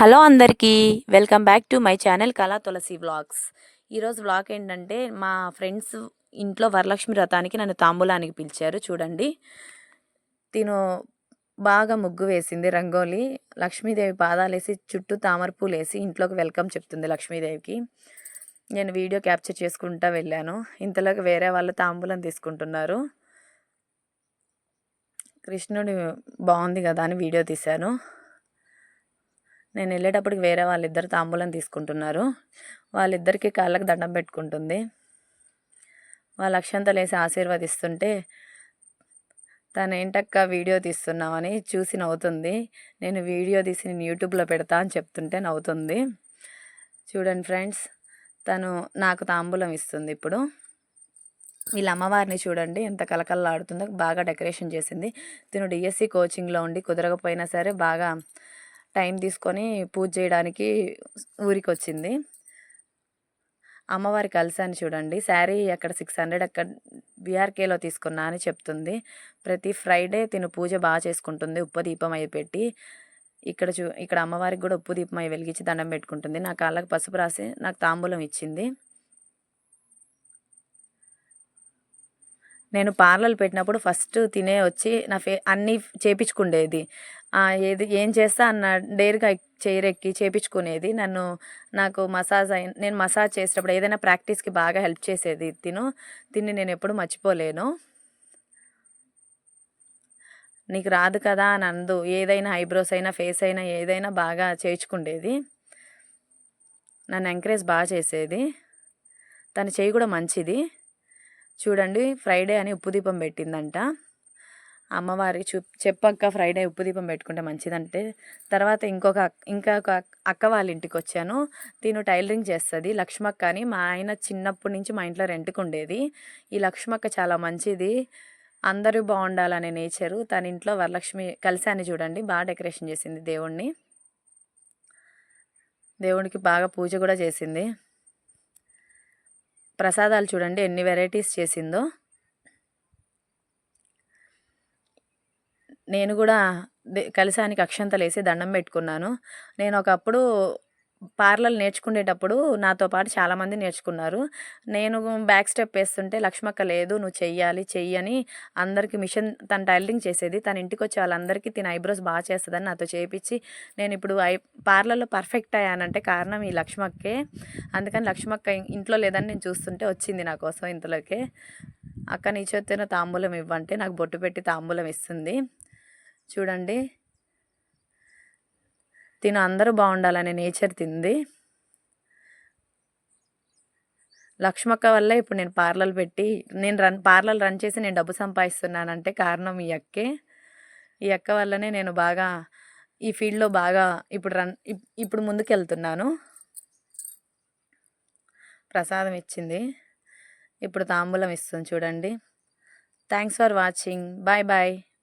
Hello అందరికీ welcome back to my channel Kala Tulasi vlogs. ఈరోజు vlog ఏంటంటే మా ఫ్రెండ్స్ ఇంట్లో వరలక్ష్మి వ్రతానికి నన్ను తాంబూలానికి పిలిచారు చూడండి. తిను బాగా ముగ్గు వేసింది రంగోలి. లక్ష్మీదేవి పాదాలు వేసి చుట్టూ తామర పూలు వేసి ఇంట్లోకి వెల్కమ్ చెప్తుంది లక్ష్మీదేవికి. నేను వీడియో క్యాప్చర్ చేసుకుంటా వెళ్ళాను. ఇంతలోకి వేరే వాళ్ళు తాంబూలం తీసుకుంటున్నారు. కృష్ణుడి బాగుంది కదా అని వీడియో తీశాను. నేను వెళ్ళేటప్పటికి వేరే వాళ్ళిద్దరు తాంబూలం తీసుకుంటున్నారు. వాళ్ళిద్దరికి కాళ్ళకి దండం పెట్టుకుంటుంది. వాళ్ళ అక్షంతలు వేసి ఆశీర్వదిస్తుంటే తను ఏంటక్క వీడియో తీస్తున్నామని చూసి నవ్వుతుంది. నేను వీడియో తీసి నేను యూట్యూబ్లో పెడతా అని చెప్తుంటే నవ్వుతుంది. చూడండి ఫ్రెండ్స్ తను నాకు తాంబూలం ఇస్తుంది ఇప్పుడు. వీళ్ళ అమ్మవారిని చూడండి ఎంత కలకలలాడుతుందో బాగా డెకరేషన్ చేసింది. తిను డిఎస్సి కోచింగ్లో ఉండి కుదరకపోయినా సరే బాగా టైం తీసుకొని పూజ చేయడానికి ఊరికి వచ్చింది అమ్మవారి కలిసాను చూడండి. శారీ అక్కడ సిక్స్ హండ్రెడ్ అక్కడ బీఆర్కేలో తీసుకున్నా అని చెప్తుంది. ప్రతి ఫ్రైడే తిను పూజ బాగా చేసుకుంటుంది. ఉప్పు దీపం అయి పెట్టి ఇక్కడ చూ ఇక్కడ అమ్మవారికి కూడా ఉప్పు దీపం అయి వెలిగించి దండం పెట్టుకుంటుంది. నా కాళ్ళకు పసుపు రాసి నాకు తాంబూలం ఇచ్చింది. నేను పార్లర్ పెట్టినప్పుడు ఫస్ట్ తినే వచ్చి నా ఫే అన్నీ చేపించుకుండేది. ఏది ఏం చేస్తా అన్న డేర్గా చైరెక్కి చేపించుకునేది. నన్ను నాకు మసాజ్ అయి నేను మసాజ్ చేసేటప్పుడు ఏదైనా ప్రాక్టీస్కి బాగా హెల్ప్ చేసేది తిను. తిని నేను ఎప్పుడు మర్చిపోలేను. నీకు రాదు కదా అని అందు. ఏదైనా ఐబ్రోస్ అయినా ఫేస్ అయినా ఏదైనా బాగా చేయించుకుండేది. నన్ను ఎంకరేజ్ బాగా చేసేది. తన చేయి కూడా మంచిది. చూడండి ఫ్రైడే అని ఉప్పు దీపం పెట్టిందంట. అమ్మవారి చూ చెప్పక్క ఫ్రైడే ఉప్పు దీపం పెట్టుకుంటే మంచిదంటే. తర్వాత ఇంకొక ఇంకొక అక్క వాళ్ళ ఇంటికి వచ్చాను. తిను టైలరింగ్ చేస్తుంది. లక్ష్మక్క అని మా ఆయన చిన్నప్పటి నుంచి మా ఇంట్లో రెంట్కి ఉండేది. ఈ లక్ష్మక్క చాలా మంచిది. అందరూ బాగుండాలనే నేచరు. తన ఇంట్లో వరలక్ష్మి కలిశాన్ని చూడండి. బాగా డెకరేషన్ చేసింది దేవుణ్ణి. దేవుడికి బాగా పూజ కూడా చేసింది. ప్రసాదాలు చూడండి ఎన్ని వెరైటీస్ చేసిందో. నేను కూడా కలిశానికి అక్షంతలు వేసి దండం పెట్టుకున్నాను. నేను ఒకప్పుడు పార్లర్ నేర్చుకునేటప్పుడు నాతో పాటు చాలామంది నేర్చుకున్నారు. నేను బ్యాక్ స్టెప్ వేస్తుంటే లక్ష్మక్క లేదు నువ్వు చెయ్యాలి చెయ్యని అందరికీ మిషన్ తన టైలరింగ్ చేసేది. తన ఇంటికి వచ్చే వాళ్ళందరికీ తిన ఐబ్రోస్ బాగా చేస్తుందని నాతో చేయించి నేను ఇప్పుడు ఐ పార్లర్లో పర్ఫెక్ట్ అయ్యానంటే కారణం ఈ లక్ష్మక్కే. అందుకని లక్ష్మక్క ఇంట్లో లేదని నేను చూస్తుంటే వచ్చింది నా కోసం ఇంతలోకే. అక్క నీ చేతిన తాంబూలం ఇవ్వంటే నాకు బొట్టు పెట్టి తాంబూలం ఇస్తుంది. చూడండి. తిను అందరూ బాగుండాలనే నేచర్ తింది. లక్ష్మక్క వల్ల ఇప్పుడు నేను పార్లర్ పెట్టి నేను రన్ పార్లర్ రన్ చేసి నేను డబ్బు సంపాదిస్తున్నానంటే కారణం ఈ అక్కే. ఈ అక్క వల్లనే నేను బాగా ఈ ఫీల్డ్లో బాగా ఇప్పుడు రన్ ఇప్పుడు ముందుకు వెళ్తున్నాను ప్రసాదం ఇచ్చింది. ఇప్పుడు తాంబూలం ఇస్తుంది చూడండి. Thanks for watching. Bye bye.